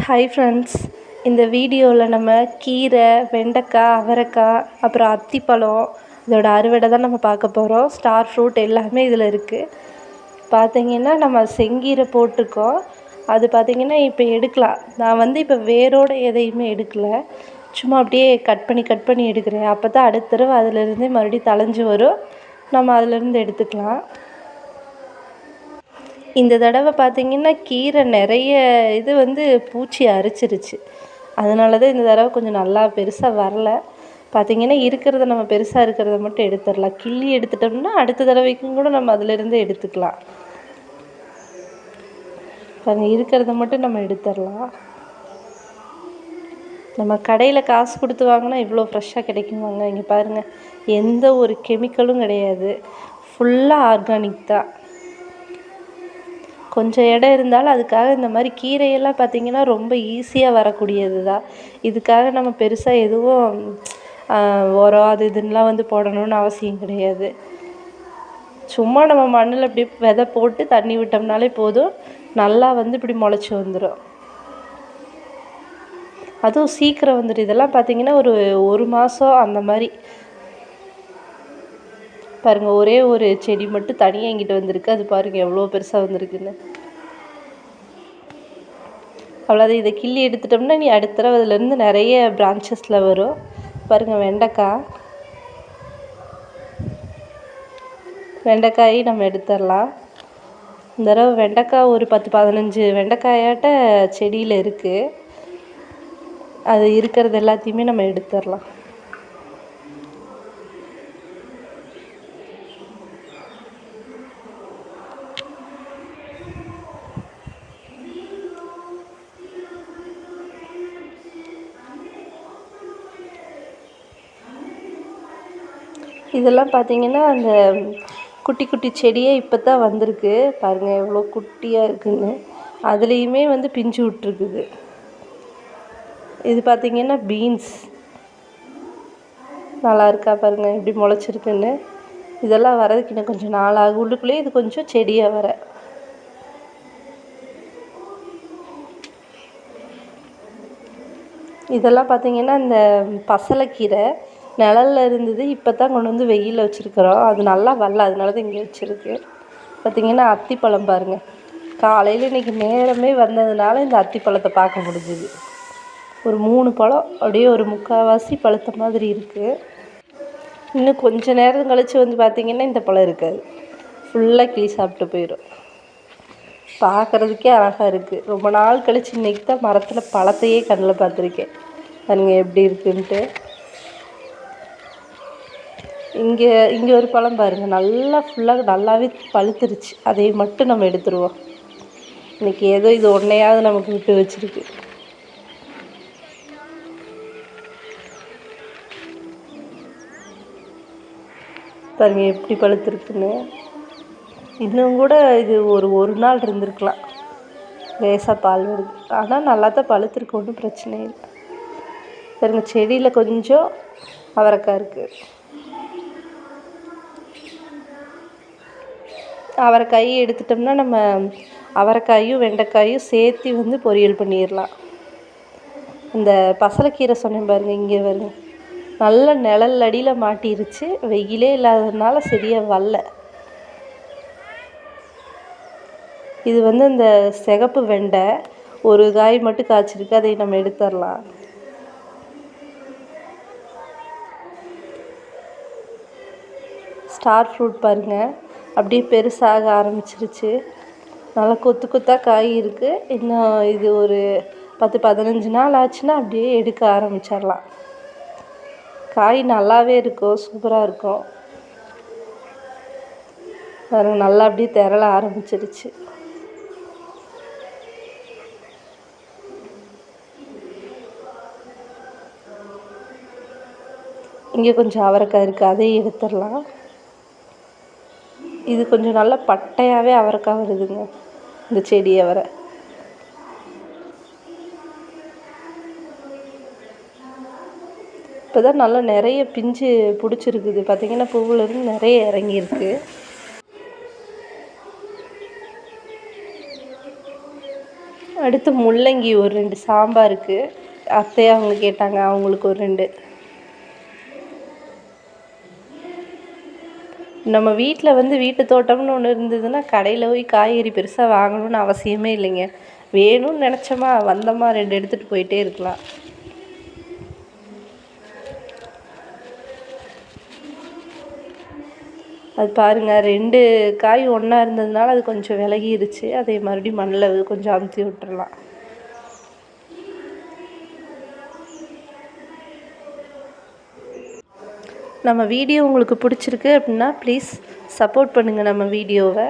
Hi friends இந்த வீடியோவில் நம்ம கீரை வெண்டைக்காய் அவரைக்காய் அப்புறம் அத்திப்பழம் இதோட அறுவடை தான் நம்ம பார்க்க போகிறோம் ஸ்டார் ஃப்ரூட் எல்லாமே இதில் இருக்குது பார்த்தீங்கன்னா நம்ம செங்கீரை போட்டிருக்கோம். அது பார்த்தீங்கன்னா இப்போ எடுக்கலாம். நான் வந்து இப்போ வேரோடு எதையுமே எடுக்கலை. சும்மா அப்படியே கட் பண்ணி கட் பண்ணி எடுக்கிறேன். அப்போ தான் அடுத்த தடவை அதிலிருந்தே மறுபடியும் தழைஞ்சி வரும். நம்ம அதிலேருந்து எடுத்துக்கலாம். இந்த தடவை பார்த்தீங்கன்னா கீரை நிறைய இது வந்து பூச்சி அரிச்சிருச்சு. அதனால தான் இந்த தடவை கொஞ்சம் நல்லா பெருசாக வரல. பார்த்தீங்கன்னா இருக்கிறத நம்ம பெருசாக இருக்கிறத மட்டும் எடுத்துடலாம். கிள்ளி எடுத்துட்டோம்னா அடுத்த தடவைக்கும் கூட நம்ம அதிலிருந்து எடுத்துக்கலாம். பாருங்க இருக்கிறத மட்டும் நம்ம எடுத்துடலாம். நம்ம கடையில் காசு கொடுத்து வாங்கினா இவ்வளோ ஃப்ரெஷ்ஷாக கிடைக்குமாங்க. இங்கே பாருங்கள் எந்த ஒரு கெமிக்கலும் கிடையாது. ஃபுல்லாக ஆர்கானிக் தான். கொஞ்சம் இடம் இருந்தாலும் அதுக்காக இந்த மாதிரி கீரையெல்லாம் பார்த்திங்கன்னா ரொம்ப ஈஸியாக வரக்கூடியது தான் இதுக்காக நம்ம பெருசாக எதுவும் உரம் அது இதுன்னுலாம் வந்து போடணும்னு அவசியம் கிடையாது. சும்மா நம்ம மண்ணில் இப்படி விதை போட்டு தண்ணி விட்டோம்னாலே போதும். நல்லா வந்து இப்படி முளைச்சி வந்துடும் அதுவும் சீக்கிரம் வந்துடும் இதெல்லாம் பார்த்திங்கன்னா ஒரு ஒரு மாதம் அந்த மாதிரி பாருங்கள் ஒரே ஒரு செடி மட்டும் தனியாக எங்கிட்ட வந்திருக்கு. அது பாருங்கள் எவ்வளோ பெருசாக வந்திருக்குன்னு. அவ்வளோதான் இதை கிள்ளி எடுத்துட்டோம்னா நீ அடுத்த தடவை அதுலேருந்து நிறைய பிரான்ச்சஸில் வரும். பாருங்கள் வெண்டைக்காய். வெண்டைக்காயை நம்ம எடுத்துடலாம். இந்த தடவை வெண்டைக்காய் ஒரு பத்து பதினஞ்சு வெண்டைக்காயாட்ட செடியில் இருக்குது அது இருக்கிறது எல்லாத்தையுமே நம்ம எடுத்துடலாம். இதெல்லாம் பார்த்தீங்கன்னா அந்த குட்டி குட்டி செடியே இப்போ தான் வந்திருக்கு. பாருங்கள் எவ்வளோ குட்டியாக இருக்குன்னு. அதுலேயுமே வந்து பிஞ்சு விட்ருக்குது இது பார்த்திங்கன்னா பீன்ஸ். நல்லா இருக்கா பாருங்கள் எப்படி முளைச்சிருக்குன்னு. இதெல்லாம் வரதுக்கு இன்னும் கொஞ்சம் நாள் ஆகும். உள்ளுக்குள்ளேயே இது கொஞ்சம் செடியாக வர. இதெல்லாம் பார்த்திங்கன்னா இந்த பசலைக்கீரை. நிழல்ல இருந்தது இப்போ தான் கொண்டு வந்து வெயிலில் வச்சுருக்குறோம். அது நல்லா வரல அதனால தான் இங்கே வச்சுருக்கு. பார்த்திங்கன்னா அத்திப்பழம் பாருங்கள் காலையில் இன்றைக்கி நேரமே வந்ததுனால இந்த அத்திப்பழத்தை பார்க்க முடிஞ்சுது. ஒரு மூணு பழம் அப்படியே ஒரு முக்கால்வாசி பழுத்த மாதிரி இருக்குது இன்னும் கொஞ்சம் நேரம் கழித்து வந்து பார்த்திங்கன்னா இந்த பழம் இருக்காது. ஃபுல்லாக கிளி சாப்பிட்டு போயிடும் பார்க்குறதுக்கே அழகாக இருக்குது ரொம்ப நாள் கழித்து இன்றைக்கி தான் மரத்தில் பழத்தையே கண்ணில் பார்த்துருக்கேன். பாருங்கள் எப்படி இருக்குன்ட்டு. இங்கே இங்கே ஒரு பழம் பாருங்கள் நல்லா ஃபுல்லாக நல்லாவே பழுத்துருச்சு. அதை மட்டும் நம்ம எடுத்துருவோம். இன்றைக்கி ஏதோ இது ஒன்றையாவது நமக்கு விட்டு வச்சுருக்கு. பாருங்கள் எப்படி பழுத்துருக்குன்னு. இன்னும் கூட இது ஒரு ஒரு நாள் இருந்திருக்கலாம். லேசாக பால் வருது. ஆனால் நல்லா தான் பழுத்திருக்கு. ஒன்றும் பிரச்சனை இல்லை. பாருங்கள் செடியில் கொஞ்சம் அவரைக்காய் இருக்குது அவரைக்காய் எடுத்துட்டோம்னா நம்ம அவரைக்காயும் வெண்டைக்காயும் சேர்த்து வந்து பொரியல் பண்ணிடலாம். இந்த பசலைக்கீரை சொன்னேன் பாருங்கள் இங்கே வருங்க நல்ல நிழல் அடியில் மாட்டிருச்சு. வெயிலே இல்லாததுனால சரியாக வரல. இது வந்து இந்த சிகப்பு வெண்டை ஒரு காய் மட்டும் காய்ச்சிருக்கு அதை நம்ம எடுத்துடலாம். ஸ்டார் ஃப்ரூட் பாருங்கள் அப்படியே பெருசாக ஆரம்பிச்சிருச்சு. நல்லா கொத்து கொத்தாக காய் இருக்குது இன்னும் இது ஒரு பத்து பதினஞ்சு நாள் ஆச்சுன்னா அப்படியே எடுக்க ஆரம்பிச்சிடலாம். காய் நல்லாவே இருக்கும் சூப்பராக இருக்கும். பாருங்க நல்லா அப்படியே திரள ஆரம்பிச்சிருச்சு. இங்கே கொஞ்சம் அவரைக்காய் இருக்குது அதையும் எடுத்துடலாம். இது கொஞ்சம் நல்லா பட்டையாகவே அவரைக்காய் வருதுங்க இந்த செடி அவரை. இப்போ தான் நல்லா நிறைய பிஞ்சு பிடிச்சிருக்குது. பார்த்திங்கன்னா பூவிலேருந்து நிறைய இறங்கியிருக்கு. அடுத்து முள்ளங்கி ஒரு ரெண்டு சாம்பாருக்கு. அத்தையை அவங்க கேட்டாங்க அவங்களுக்கு ஒரு ரெண்டு. நம்ம வீட்டில் வந்து வீட்டு தோட்டம்னு ஒன்று இருந்ததுன்னா கடையில் போய் காய்கறி பெருசாக வாங்கணும்னு அவசியமே இல்லைங்க. வேணும்னு நினச்சோமா வந்தோமா ரெண்டு எடுத்துகிட்டு போயிட்டே இருக்கலாம். அது பாருங்கள் ரெண்டு காய் ஒன்றா இருந்ததுனால அது கொஞ்சம் விலகிருச்சு. அதை மறுபடியும் மண்ணில் கொஞ்சம் அமுத்தி விட்டுறலாம். நம்ம வீடியோ உங்களுக்கு பிடிச்சிருக்கு அப்படின்னா ப்ளீஸ் சப்போர்ட் பண்ணுங்கள் நம்ம வீடியோவை.